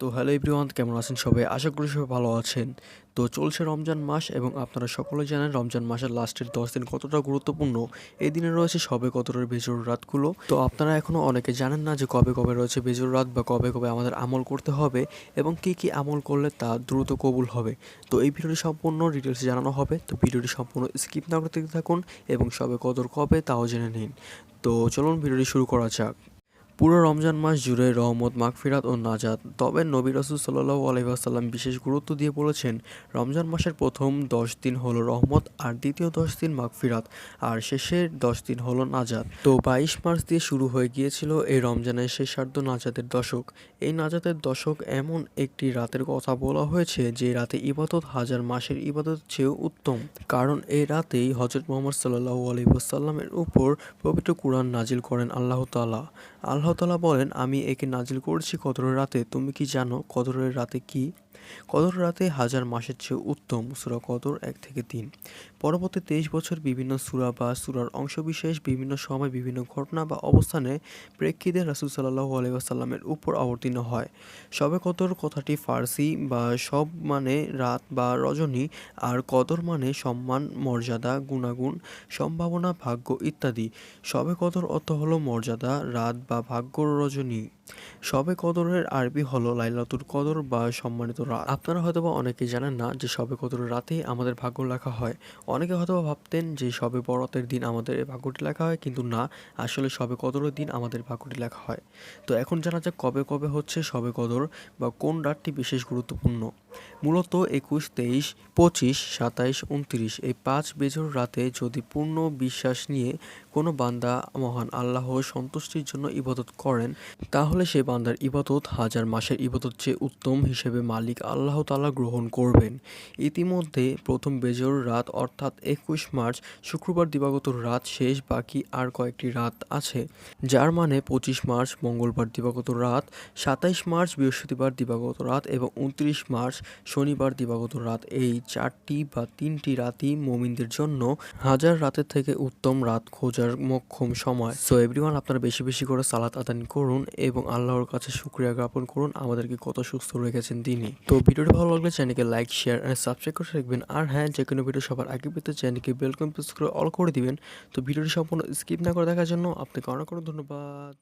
তো hello everyone, কেমন আছেন সবাই? আশা করি সবাই ভালো আছেন। তো চলছে রমজান মাস এবং আপনারা সকলে জানেন রমজান মাসের লাস্টের দশ দিন কতটা গুরুত্বপূর্ণ। এই দিনে রয়েছে সবে কতরের বেজোর রাতগুলো। তো আপনারা এখনও অনেকে জানেন না যে কবে কবে রয়েছে বেজোর রাত বা কবে কবে আমাদের আমল করতে হবে এবং কি কি আমল করলে তা দ্রুত কবুল হবে। তো এই ভিডিওটি সম্পূর্ণ ডিটেলস জানানো হবে। তো ভিডিওটি সম্পূর্ণ স্কিপ না করতে থাকুন এবং সবে কদর কবে তাও জেনে নিন। তো চলুন ভিডিওটি শুরু করা যাক। পুরো রমজান মাস জুড়ে রহমত, মাগফিরাত ও নাজাত। তবে নবী রসুল সাল্লাহ আলহিহাসাল্লাম বিশেষ গুরুত্ব দিয়ে বলেছেন, রমজান মাসের প্রথম দশ দিন হলো রহমত আর দ্বিতীয় দশ দিন মাগফিরাত, আর শেষের দশ দিন হলো নাজাত। তো বাইশ মার্চ দিয়ে শুরু হয়ে গিয়েছিল এই রমজানের শেষার্ধ নাজাতের দশক। এই নাজাতের দশক এমন একটি রাতের কথা বলা হয়েছে যে রাতে ইবাদত হাজার মাসের ইবাদত চেয়েও উত্তম। কারণ এই রাতেই হজরত মোহাম্মদ সাল্লাহ আলহিহাসাল্লামের উপর পবিত্র কুরআন নাজিল করেন আল্লাহ তালা আল্লাহ তালা বলেন আমি একে নাজিল করেছি কদরের রাতে। তুমি কি জানো কদরের রাতে কি কদর রাতে হাজার মাসের চেয়ে উত্তম সুরা কদর এক থেকে তিন। পরবর্তী তেইশ বছর বিভিন্ন সুরা বা সুরার অংশবিশেষ, বিভিন্ন সময় বিভিন্ন ঘটনা বা অবস্থানে প্রেক্ষিতে রাসুল সাল্লাহ আলাইসাল্লামের উপর অবতীর্ণ হয়। সবে কদর কথাটি ফার্সি বা সব মানে রাত বা রজনী আর কদর মানে সম্মান, মর্যাদা, গুণাগুণ, সম্ভাবনা, ভাগ্য ইত্যাদি। সবে কদর অর্থ হলো মর্যাদা, রাত বা ভাগ্য রজনী। সবে কদরের আরবি হলো লাইলাতুল কদর বা সম্মানিত রাত। আপনারা হয়তোবা অনেকে জানেন না যে সবে কদরের রাতেই আমাদের ভাগ্য লেখা হয়। অনেকে হয়তোবা ভাবতেন যে সবে বরাতের দিন আমাদের ভাগ্যটি লেখা হয়, কিন্তু না, আসলে সবে কদরের দিন আমাদের ভাগ্যটি লেখা হয়। তো এখন জানা যাক কবে কবে হচ্ছে সবে কদর বা কোন রাতটি বিশেষ গুরুত্বপূর্ণ। মূলত একুশ, তেইশ, পঁচিশ, সাতাইশ, উনত্রিশ এই পাঁচ বেজর রাতে যদি পূর্ণ বিশ্বাস নিয়ে কোনো বান্দা মহান আল্লাহর সন্তুষ্টির জন্য ইবাদত করেন, তাহলে সে বান্দার ইবাদত হাজার মাসের ইবাদত চেয়ে উত্তম হিসেবে মালিক আল্লাহ তালা গ্রহণ করবেন। ইতিমধ্যে প্রথম বেজর রাত অর্থাৎ একুশ মার্চ শুক্রবার দিবাগত রাত শেষ, বাকি আর কয়েকটি রাত আছে, যার মানে পঁচিশ মার্চ, মঙ্গলবার দিবাগত রাত, সাতাইশ মার্চ, বৃহস্পতিবার দিবাগত রাত এবং উনত্রিশ মার্চ, শনিবার দিবাগত রাত। এই চারটি বা তিনটি রাতই মোমিনদের জন্য হাজার রাতের থেকে উত্তম রাত খোঁজার মক্ষম সময়। সো এভরিওয়ান আপনারা বেশি বেশি করে সালাত আদান করুন এবং আল্লাহর কাছে শুক্রিয়া জ্ঞাপন করুন। আমাদেরকে কত সুস্থ রেখেছেন তিনি। তো ভিডিওটি ভালো লাগলে চ্যানেলকে লাইক শেয়ার অ্যান্ড সাবস্ক্রাইব করে রাখবেন। আর হ্যাঁ যে কোনো ভিডিও সবার আগে পেতে চ্যানেলকে বেলকম প্রেস করে অল করে দিবেন। তো ভিডিওটি সম্পূর্ণ স্কিপ না করে দেখার জন্য আপনাকে অনেক অনেক ধন্যবাদ।